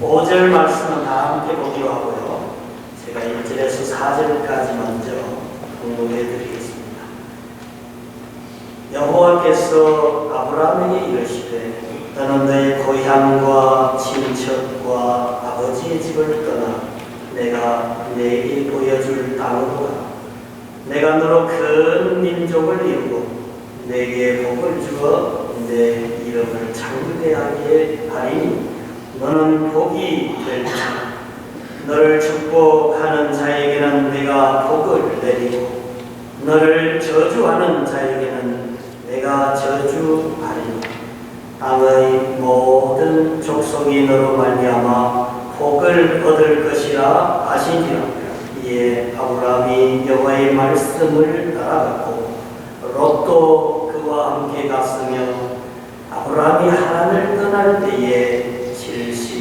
5절 말씀은 다 함께 보기로 하고요. 제가 1절에서 4절까지 먼저 공부해 드리겠습니다. 여호와께서 아브라함에게 이르시되 너는 너의 고향과 친척과 아버지의 집을 떠나 내가 내게 보여줄 땅으로 가. 내가 너로 큰 민족을 이루고 내게 복을 주어 내 이름을 창대하게 하리니 너는 복이 될지 너를 축복하는 자에게는 내가 복을 내리고 너를 저주하는 자에게는 내가 저주하리니. 땅의 모든 족속이 너로 말미암아 복을 얻을 것이라 하시니라 이에 아브라함이 여호와의 말씀을 따라갔고 롯도 그와 함께 갔으며 아브라함이 하란을 떠날 때에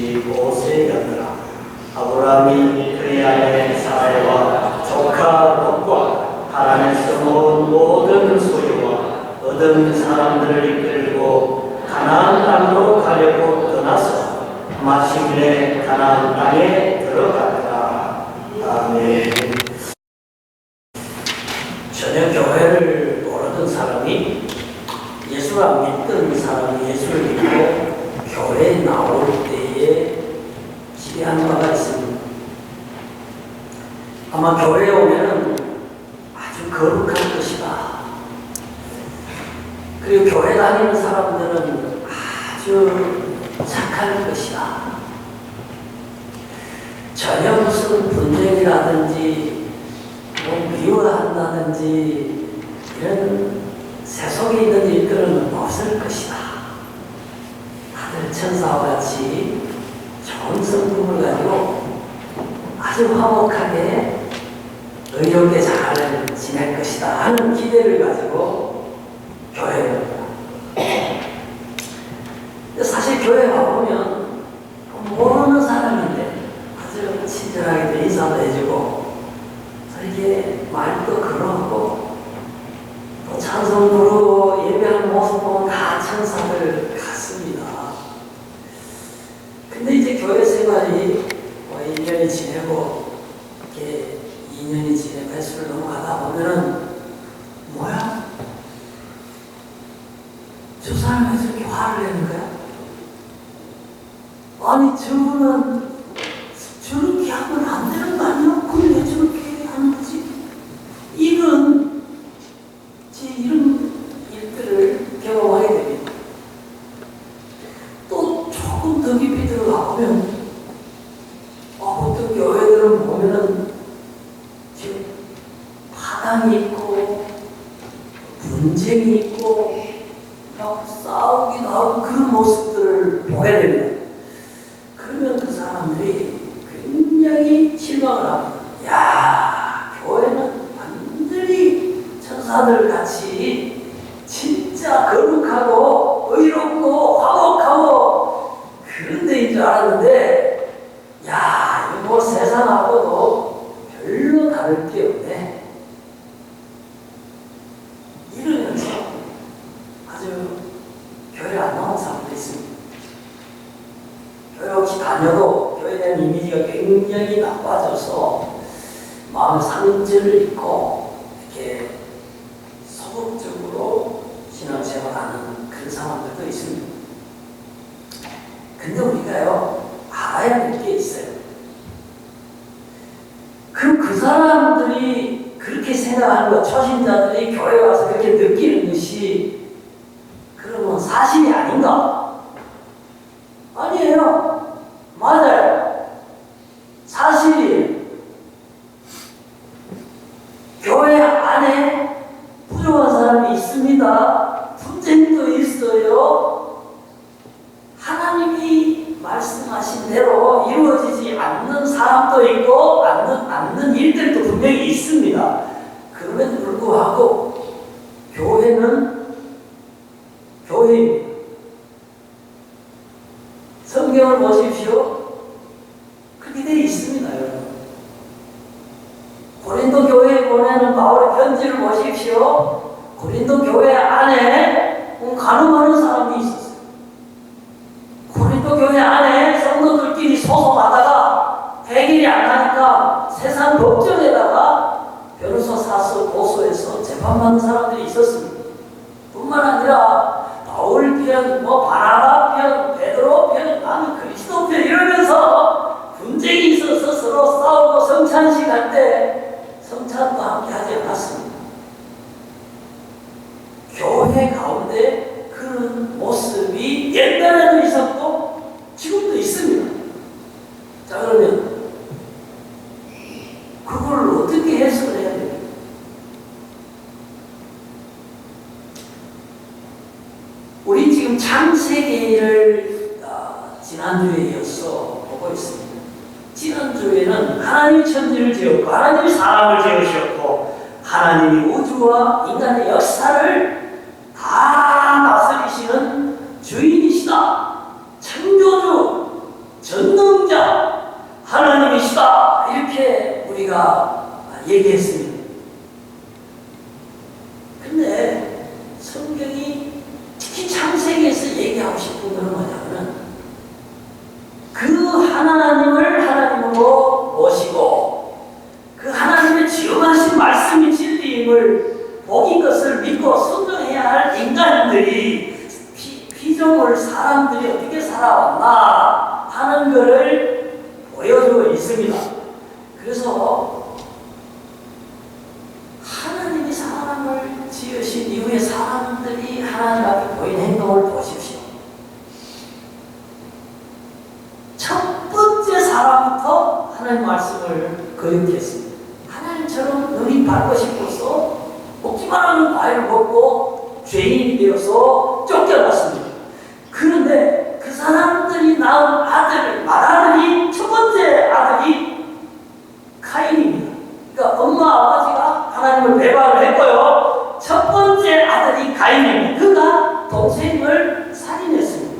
75세였더라 아브라함이 그의 아내 사라와 조카 롯과 하란에서 모은 모든 소유와 얻은 사람들을 이끌고 가나안 땅으로 가려고 떠나서 마침내 가나안 땅에 들어갔다. 아멘. 전혀 교회를 모르던 사람이 예수가 믿던 사람이 예수를 믿고 교회에 나올 때에 기대하는 바가 있습니다. 아마 교회에 오면은 아주 거룩할 것이다. 그리고 교회 다니는 사람들은 아주 착할 것이다. 전혀 무슨 분쟁이라든지 뭐 미워 한다든지 이런 세속에 있는 일들은 없을 것이다. 다들 천사와 같이 좋은 성품을 가지고 아주 화목하게 의롭게 잘 지낼 것이다 하는 기대를 가지고 교회에 옵니다. 근데 사실 교회 와보면 모르는 사람인데 아주 친절하게 인사도 해주고 이게 말도 걸어오고 또 찬송 부르고 예배하는 모습 보면 다 천사들 같습니다. 근데 이제 교회 생활이 뭐 1년이 지내고 이렇게 2년이 지내고 횟수를 넘어가다 보면은 뭐야? 저 사람이 왜 저렇게 화를 내는 거야? 아니 저분은 저렇게 하면 안 되는 거 아니야? 그럼 왜 저렇게 하는 거지? 이런 제 이런 일들을 경험하게 됩니다. 또 조금 더 깊이 들어가 보면 어, 어떤 교회들을 보면은 지금 파당이 있고 분쟁이 있고 막 싸우기도 하고 그런 모습들을 보게 됩니다. 그러면 그 사람들이 굉장히 실망을 합니다. 야, 교회는 완전히 천사들 같이 진짜 거룩하고 의롭고 화목하고 그런 데인 줄 알았는데, 야, 이거 뭐 세상하고도 별로 다를 게 없네. 이러면서 아주 교회 안 나온 사람도 있습니다. 다녀도 교회에 대한 이미지가 굉장히 나빠져서 마음 상처를 입고 이렇게 소극적으로 신앙생활하는 그런 사람들도 있습니다. 근데 우리가요 알아야 될 게 있어요. 그럼 그 사람들이 그렇게 생각하는 것, 초신자들이 교회 와서 그렇게 느끼는 것이 그러면 사실이 아닌가? 아니에요. 맞아요. 사실이 교회 안에 부족한 사람이 있습니다. 분쟁도 있어요. 하나님이 말씀하신 대로 이루어지지 않는 사람도 있고 않는, 않는 일들도 분명히 있습니다. 그럼에도 불구하고 교회는 교회입니다. 성경을 보십시오. 그렇게 되어 있습니다, 여러분. 고린도 교회에 보내는 바울의 편지를 보십시오. 고린도 교회 안에 가늠하는 사람이 있었어요. 고린도 교회 안에 성도들끼리 소송하다가 해결이 안 나니까 세상 법정에다가 변호사 사서 고소해서 재판받는 사람들이 있었습니다. 뿐만 아니라 바울 편, 뭐 바나바 편, 베드로 편, 나는 그리스도 편 이러면서 분쟁이 있어서 서로 싸우고 성찬식 할 때 성찬도 함께 하지 않았습니다. 교회 가운데 그런 모습이 옛날에도 있었고 지금도 있습니다. 자 그러면 그걸 어떻게 해석을 해야 됩니까? 우리 지금 창세기를 어, 지난주에 이어서 보고 있습니다. 지난주에는 하나님이 천지를 지었고 하나님이 사람을 지으셨고 하나님이 우주와 인간의 역사를 다 다스리시는 주인이시다. 창조주, 전능자, 하나님이시다. 이렇게 우리가 얘기했습니다. 근데 성경이 특히 창세기에서 얘기하고 싶은 것은 뭐냐면 그 하나님을 하나님으로 모시고 그 하나님의 지어하신 말씀이 진리임을 복인 것을 믿고 순종해야 할 인간들이 피, 피조물 사람들이 어떻게 살아왔나 하는 것을 보여주고 있습니다. 그래서 하나님이 사람을 지으신 이후에 사람들이 하나님 앞에 보인 행동을 보십시오. 첫 번째 사람부터 하나님 말씀을 거역했습니다. 하나님처럼 눈이 밝고 싶어서 먹기만 하는 과일을 먹고 죄인이 되어서 쫓겨났습니다. 그런데 그 사람들이 낳은 아들, 맏아들이 첫 번째 아들이 카인입니다. 그러니까 엄마 아버지가 하나님을 배반을 했고요. 첫 번째 아들이 가인입니다. 그가 동생을 살인했습니다.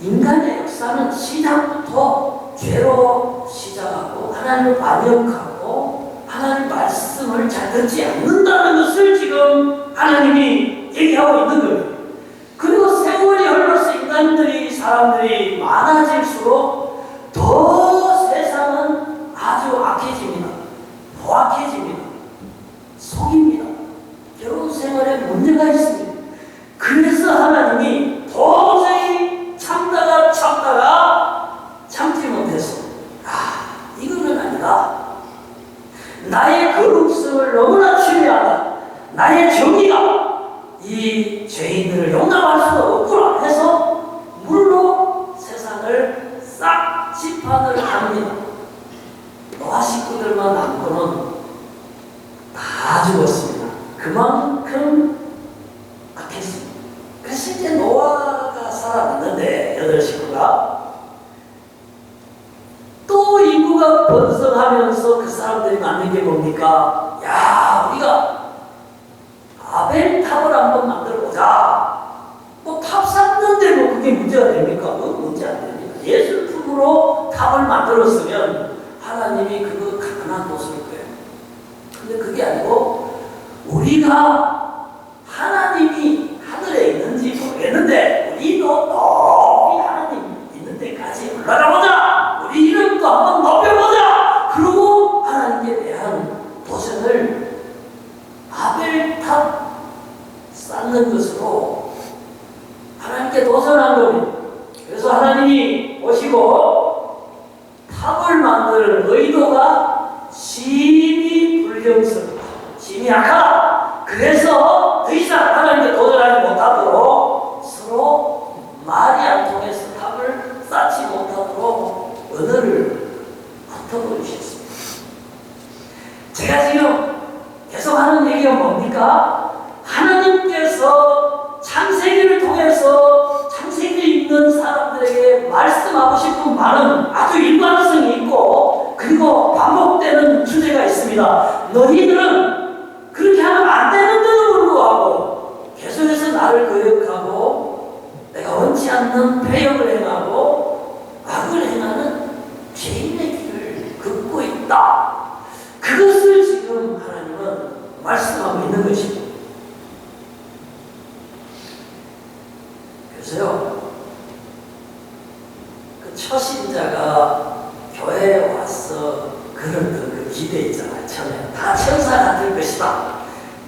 인간의 역사는 시작부터 죄로 시작하고 하나님을 반역하고 하나님 말씀을 잘 듣지 않는다는 것을 지금 하나님이 거예요. 그리고 세월이 흘러서 인간들이 사람들이 많아질수록 더 세상은 아주 악해집니다. 포악해집니다. 속입니다. 결혼 생활에 문제가 있습니다. 그래서 하나님이 도저히 참다가 참다가 참지 못해서 아 이거는 아니다. 나의 거룩성을 너무나 중요하다. 나의 정의가 이 죄인들을 용납할 수가 없구나 해서 물로 세상을 싹 심판을 합니다. 노아 식구들만 남고는 다 죽었습니다. 그만큼 악했습니다. 그래서 이제 노아가 살아났는데 여덟 식구가 또 인구가 번성하면서 그 사람들이 만든 게 뭡니까? 야 우리가 아벨탑을 한번 만들어 보자. 뭐 탑 샀는데 뭐 그게 문제가 됩니까? 그건 문제 안 됩니다. 예술품으로 탑을 만들었으면 하나님이 그거 가난한 뒀을 거예요. 근데 그게 아니고 우리가 하나님이 하늘에 있는지 모르겠는데 우리도 높이 하나님 있는 데까지 올라가 보자. 우리 이름도 한번 높여보자. 그러고 하나님께 대한 도전을 아벨탑 쌓는 것으로 하나님께 도전한 겁니다. 그래서 하나님이 오시고 탑을 만들 의도가 심히 불경스럽다. 심히 악하다. 그래서 더 이상 하나님께 도전하지 못하도록 서로 말이 안 통해서 탑을 쌓지 못하도록 언어를 붙어버리셨습니다. 제가 지금 계속 하는 얘기가 뭡니까? 하나님께서 창세기를 통해서 창세기에 있는 사람들에게 말씀하고 싶은 말은 아주 일관성이 있고 그리고 반복되는 주제가 있습니다. 너희들은 그렇게 하면 안 되는데도 불구하고 계속해서 나를 거역하고 내가 원치 않는 배역을 행하고 악을 행하는 죄인의 길을 있다. 그것을 지금 하나님은 말씀하고 있는 것입니다. 그래서요, 그 처신자가 교회에 와서 그런 그, 그 기대 있잖아요. 처음에 다 천사가 될 것이다.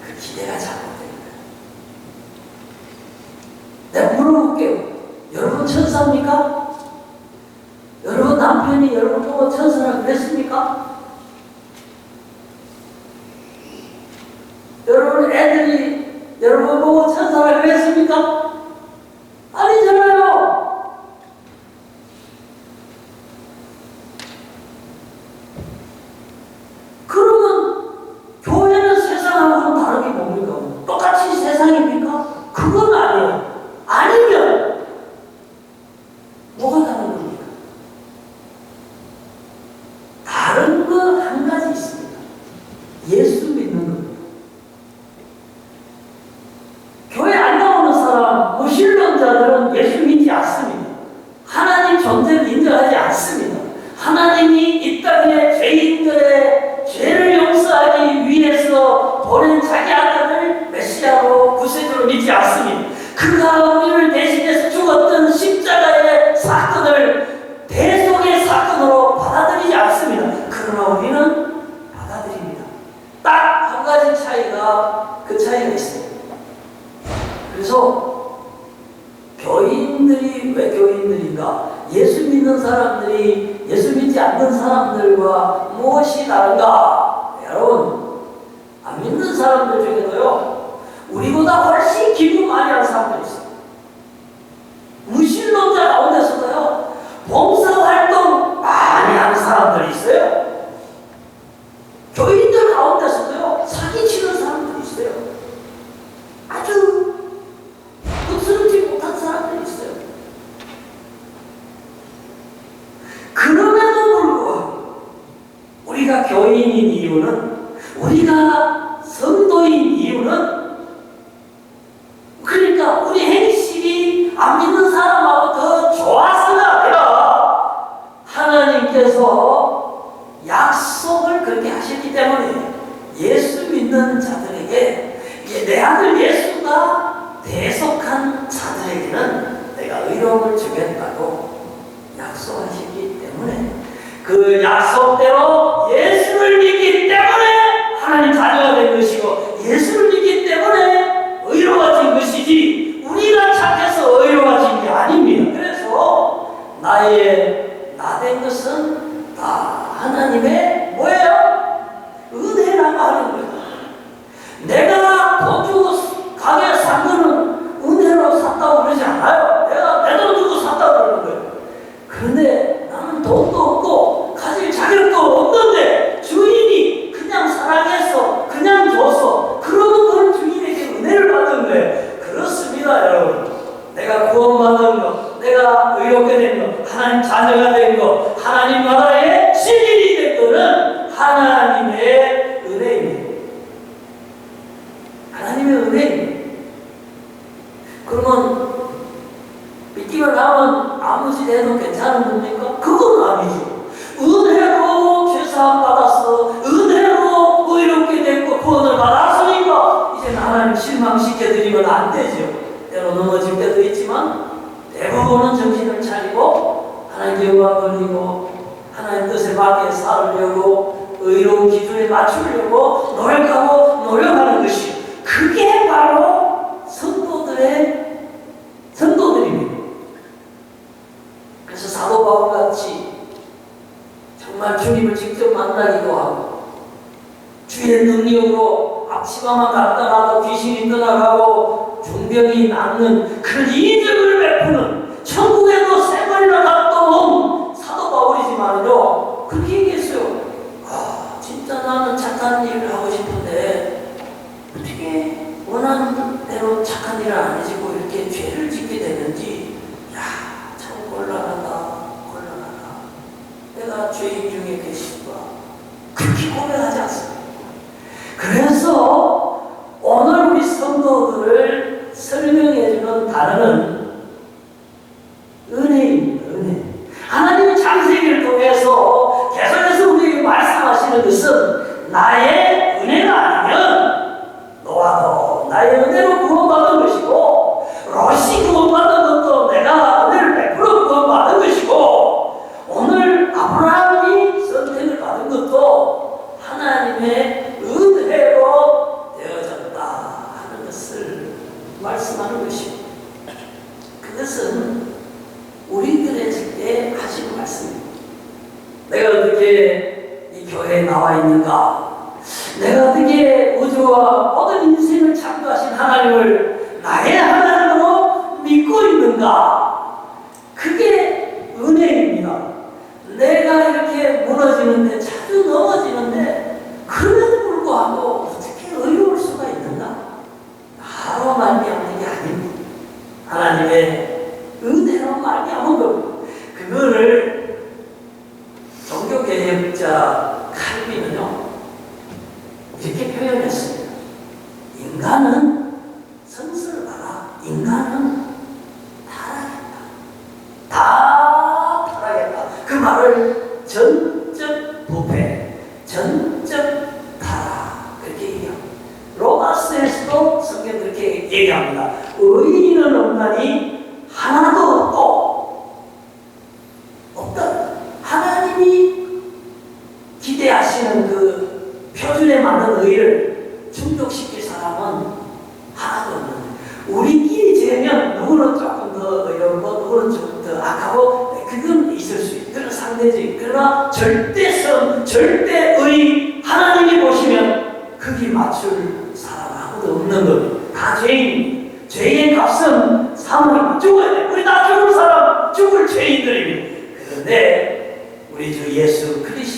그 기대가 잘못된 거예요. 내가 물어볼게요. 여러분 천사입니까? 여러분 남편이 여러분 보고 천사 라 그랬습니까? 여러분 애들이 여러분 보고 천사라 그랬습니까? 아니잖아요. 그러면 교회는 세상하고는 다르게 뭡니까? 똑같이 세상입니까? 그건 아니에요. 아니면 뭐가 다른 겁니까? 다른 거 한 가지 있습니다. 예수 믿는 겁니다. 교회 안 나오는 사람, 무신론자들은 예수 믿지 않습니다. 하나님 존재를 인정하지 않습니다. 하나님이 이 땅에 죄인들의 죄를 용서하기 위해서 보낸 자기 아들을 메시아로 구세주로 않습니다. 그가 우리를 대신해서 죽었던 십자가의 사건을 대속의 사건으로 받아들이지 않습니다. 그러나 우리는 받아들입니다. 딱 한 가지 차이가 그 차이가 있습니다. 그래서 교인들이 왜 교인들인가? 예수 믿는 사람들이 예수 믿지 않는 사람들과 무엇이 다른가? 여러분, 안 믿는 사람들 중에도요, 우리보다 훨씬 기분 많이 하는 사람들이 있어요. 무신론자 가운데서도요, 봉사활동 많이 하는 사람들이 있어요. 교인들 가운데서도요, 사기치는 사람들이 있어요. 아주 부스럽지 못한 사람들이 있어요. 그럼에도 불구하고 우리가 교인인 이유는 우리가 성도인 이유는 그래서 사도 바울 같이 정말 주님을 직접 만나기도 하고 주의 능력으로 앞치마만 갖다 놔도 귀신이 떠나가고 중병이 낫는 그런 이적을 베푸는 천국에도 갔다 온 사도 바울이지만요 그렇게 얘기했어요. 아 진짜 나는 착한 일을 하고 싶은데 어떻게 원하는 대로 착한 일을 안 해지고 이렇게 죄를 짓게 되는지 야참 곤란하다 곤란하다 내가 죄인 중에 계시다 그렇게 고백하지 않습니다 그래서 오늘 우리 성도들을 설명해주는 단어는 은 표현했습니다. 인간은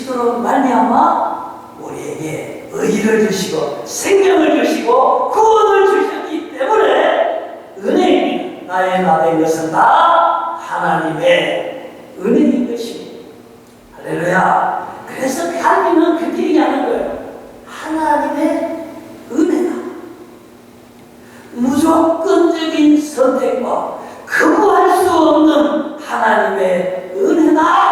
그리스도로 말미암아 우리에게 의의를 주시고 생명을 주시고 구원을 주셨기 때문에 은혜입니다. 나의 나된 것은 다 하나님의 은혜인 것입니다. 할렐루야. 그래서 갈비는 그렇게 얘기하는 거예요. 하나님의 은혜다. 무조건적인 선택과 거부할 수 없는 하나님의 은혜다.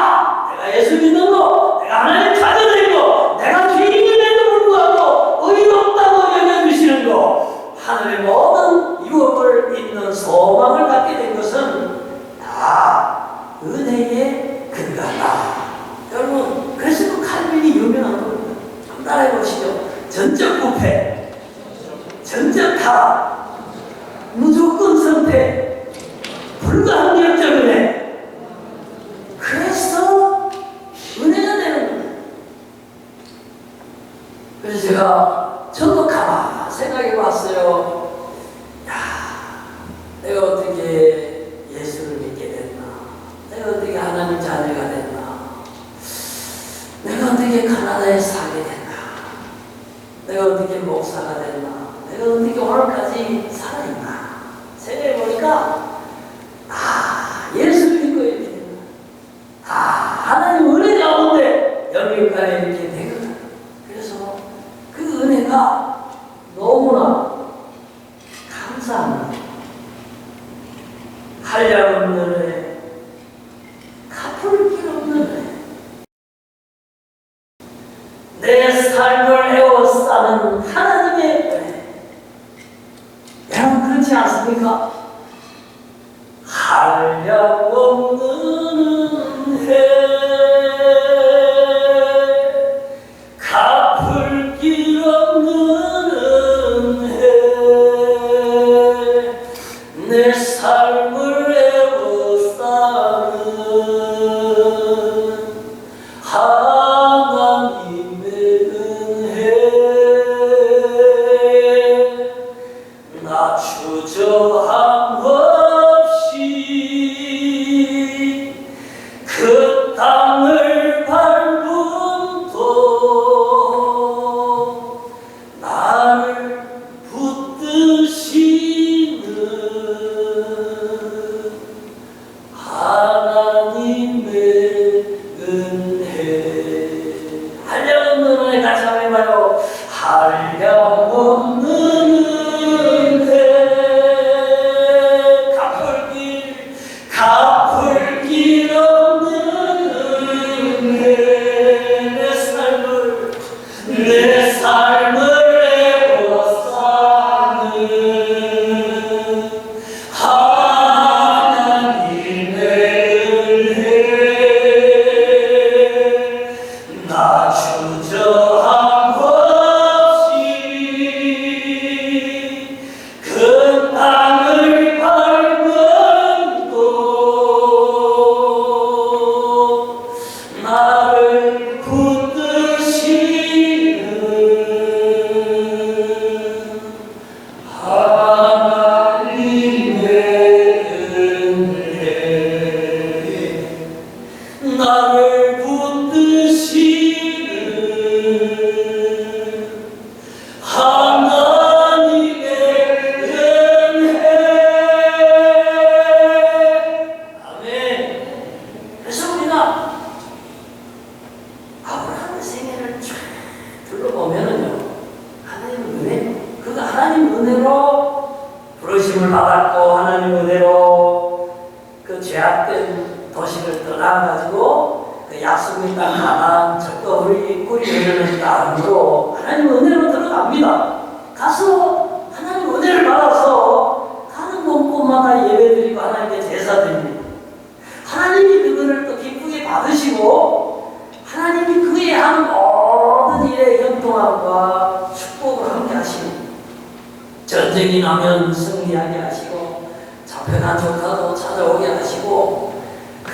나를 찾아내고 내가 죄인임에도 불구하고 의롭다고 여겨주시는 것 하늘의 모든 유업을 잇는 소망을 갖게 된 것은 다 은혜의 근거다. 여러분 그래서 그 칼빈이 유명한 분, 전달해 보시죠. 전적 부패, 전적 타락, 제가 저도 가만 생각해 봤어요. 않습니까? 하려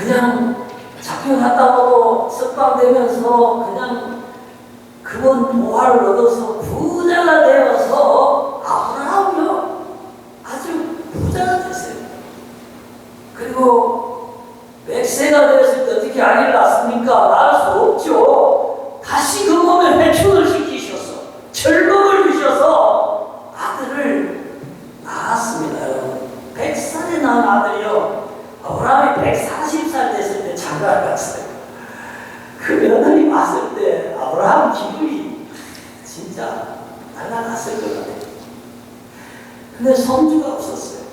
그냥 잡혀갔다고 석방되면서 그냥 그건 보화를 얻어서 부자가 되어서 아브라함요 아주 부자가 됐어요. 그리고 백세가 되었을 때 어떻게 아이를 낳습니까? 낳을 수 없죠. 다시 그 몸에 회춘을 시키셨어. 절로 찾아갔어요. 그 며느리 봤을 때 아브라함 기분이 진짜 날아갔을 것 같아요. 근데 손주가 없었어요.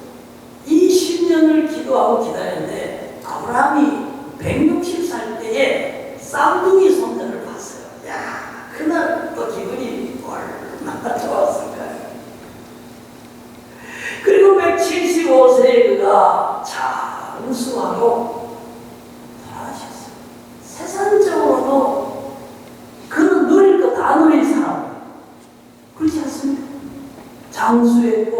20년을 기도하고 기다렸는데 아브라함이 160살 때에 쌍둥이 손녀를 봤어요. 야, 그날 또 기분이 얼마나 좋았을까요? 그리고 175세에 그가 장수하고 nos ver,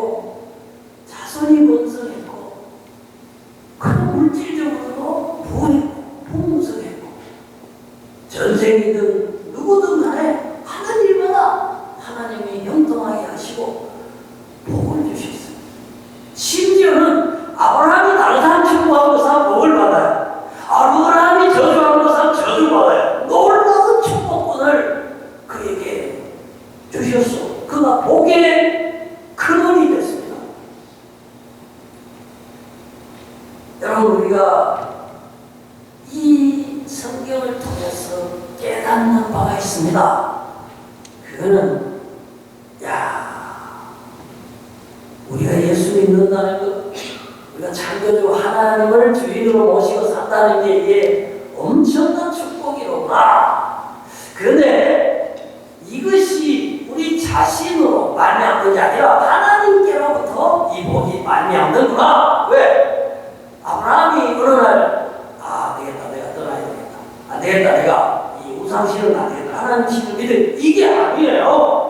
있는다는 것 우리가 창조주 하나님을 주인으로 모시고 산다는 게 이게 엄청난 축복이로구나. 그런데 이것이 우리 자신으로 말미암는 게 아니라 하나님께로부터 이 복이 말미암는구나. 왜? 아브라함이 어느 날아 되겠다 내가 떠나야 되겠다. 아, 되겠다 내가 이 우상신은 안 되겠다. 하나님 신을 믿을 이게 아니에요.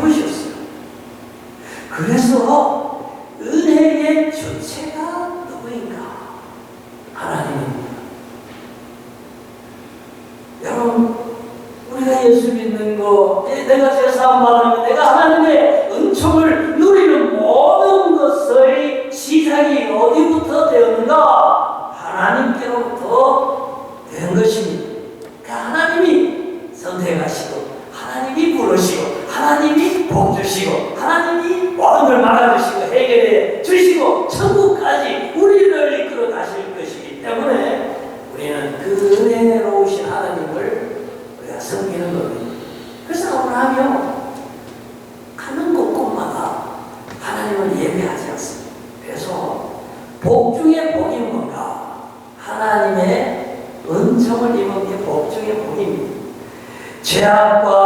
부르셨어요. 그래서 은혜의 주체가 누구인가? 하나님입니다. 여러분, 우리가 예수 믿는 거, 내가 죄사함 받으면 내가 하나님의 牵挂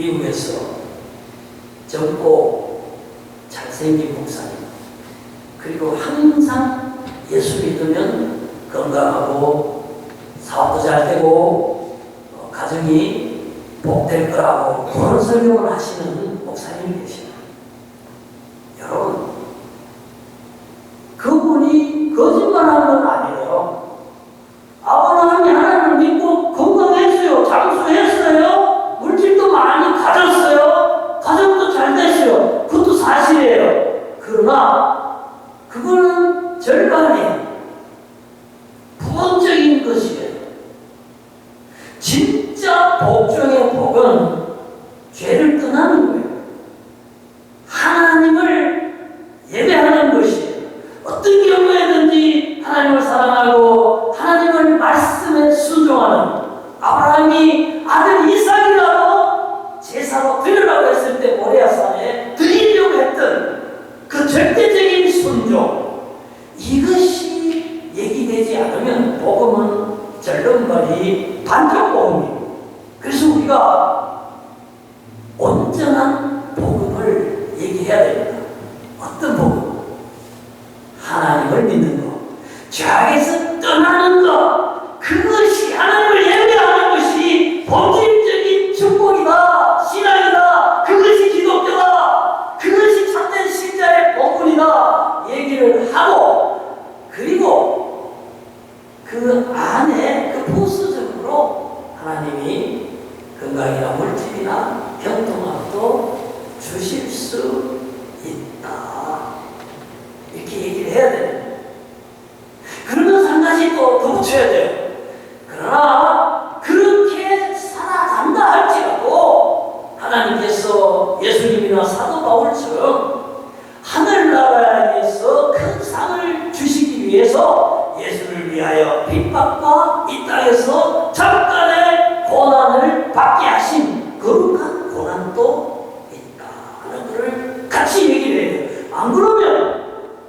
미국에서 젊고 잘생긴 목사님, 그리고 항상 예수 믿으면 건강하고 사업도 잘 되고 어, 가정이 복될 거라고 그런 설명을 하시는 목사님이 계십니다. 여러분, 그분이 거짓말하는 건 아니에요. 아브라함이 하나님을 믿고 건강했어요. 장수했어요. 물질도 많이 가졌어요. 가정도 잘 됐어요. 그것도 사실이에요. 그러나 그거는 절반이에요. 부분적인 것이에요. 진짜 복 중의 복은 죄를 떠나는 거예요. 하나님을 예배하는 것이에요. 어떤 경우에든지 하나님을 사랑하고 하나님을 말씀에 순종하는 아브라함이 아들 이삭이라도 제사로 드리라고 했을 때 모리아산에 드리려고 했던 그 절대적인 순종 이것이 얘기되지 않으면 복음은 절름발이 반쪽 복음이에요. 그래서 우리가 온전한 복음을 얘기해야 됩니다. 어떤 복음? 하나님을 믿는 것, 죄악에서 떠나는 것, 그것이 하나님을 예배하는 것이 본질적인 축복이다, 신앙이다, 그것이 기독교다, 그것이 참된 신자의 복음이다 얘기를 하고 그리고 그 안에 그 부수적으로 하나님이 건강이나 물질이나 병통함도 주실 수 있다. 이렇게 얘기를 해야 돼요. 그러면서 한 가지 또 덧붙여야 돼요. 그러나 그렇게 살아간다 할지라도 하나님께서 예수님이나 바울처럼 하늘나라에서 큰 상을 주시기 위해서 예수를 위하여 핍박과 이 땅에서 잠깐의 고난을 받게 하신 거룩한 고난도 있다 하는 것을 같이 얘기를 해야 돼요. 안 그러면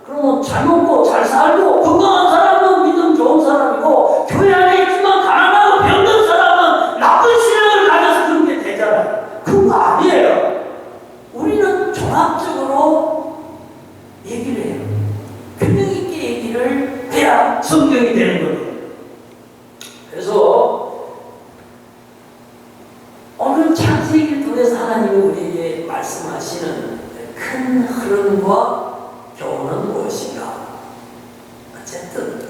그러면 잘 먹고 잘 살고 건강한 사람은 믿음 좋은 사람이고 교회 안에 있지만 가난하고 병든 사람은 나쁜 신앙을 가져서 그렇게 되잖아요. 그거 아니에요. 우리는 종합적으로 얘기를 해요. 균형 있게 얘기를 해야 성경이 되는 거예요. 그래서 오늘 창세기를 통해서 하나님이 우리에게 말씀하시는 큰 흐름과 교훈은 무엇인가? 어쨌든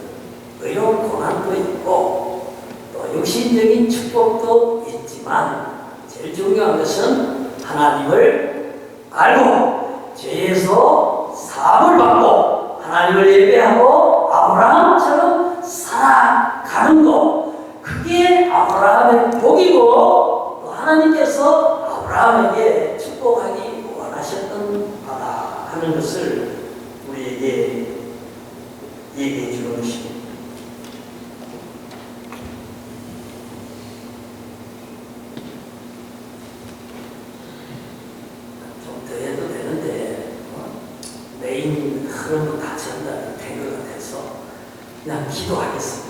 의로운 고난도 있고 또 육신적인 축복도 있지만 제일 중요한 것은 하나님을 알고 죄에서 사함을 받고 하나님을 예배하고 아브라함처럼 살아가는 것 그게 아브라함의 복이고 또 하나님께서 아브라함에게 축복하기 하는 것을 우리에게 얘기해 주는 것입니다. 어? 흐름은 같이 한다는 태교가 돼서 그냥 기도하겠습니다.